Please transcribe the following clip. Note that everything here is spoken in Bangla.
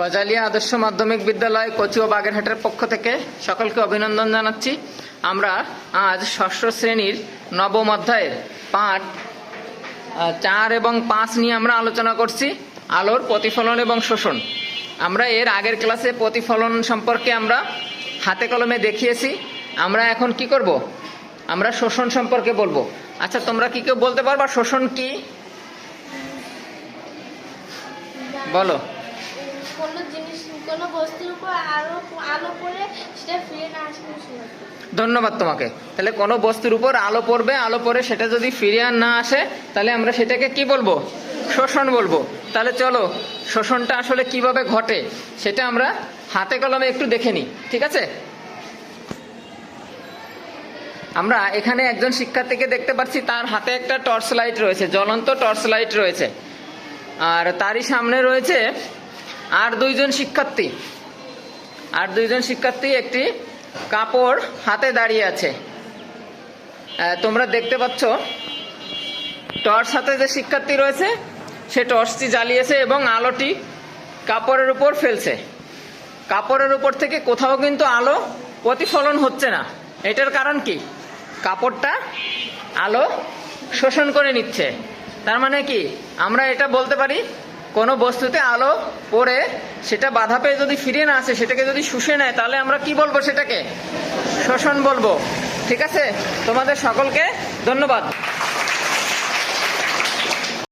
গজালিয়া আদর্শ মাধ্যমিক বিদ্যালয় কচি ও বাগেরহাটের পক্ষ থেকে সকলকে অভিনন্দন জানাচ্ছি। আমরা আজ ষষ্ঠ শ্রেণির নবম অধ্যায়ের পাঠ চার এবং পাঁচ নিয়ে আমরা আলোচনা করছি, আলোর প্রতিফলন এবং শোষণ। আমরা এর আগের ক্লাসে প্রতিফলন সম্পর্কে আমরা হাতে কলমে দেখিয়েছি। আমরা এখন কি করব? আমরা শোষণ সম্পর্কে বলব। আচ্ছা তোমরা কি কেউ বলতে পারবা শোষণ কি? বলো। কোনো জিনিস, কোনো বস্তুর উপর আলো আলো সেটা ফিরে না ধন্যবাদ তোমাকে। তাহলে কোনো বস্তুর উপর আলো পড়বে, আলো পড়ে সেটা যদি ফিরে আর না আসে, তাহলে আমরা সেটাকে কি বলব? শোষণ বলব। তাহলে চলো, শোষণটা আসলে কীভাবে ঘটে সেটা আমরা হাতে কলমে একটু দেখে নিই, ঠিক আছে? আমরা এখানে একজন শিক্ষার্থীকে দেখতে পাচ্ছি, তার হাতে একটা টর্চ লাইট রয়েছে, জ্বলন্ত টর্চ লাইট রয়েছে। আর তারই সামনে রয়েছে আর দুইজন শিক্ষার্থী। আর দুইজন শিক্ষার্থী একটি কাপড় হাতে দাঁড়িয়ে আছে। তোমরা দেখতে পাচ্ছ, টর্চ হাতে যে শিক্ষার্থী রয়েছে, সে টর্চটি জ্বালিয়েছে এবং আলোটি কাপড়ের উপর ফেলছে। কাপড়ের উপর থেকে কোথাও কিন্তু আলো প্রতিফলন হচ্ছে না। এটার কারণ কি? কাপড়টা আলো শোষণ করে নিচ্ছে। তার মানে কি? আমরা এটা বলতে পারি কোনো বস্তুতে আলো পড়ে, সেটা বাধা পেয়ে যদি ফিরে না আসে, সেটাকে যদি শুষে নেয়, তাহলে আমরা কি বলব সেটাকে? শোষণ বলব। ঠিক আছে? তোমাদের সকলকে ধন্যবাদ।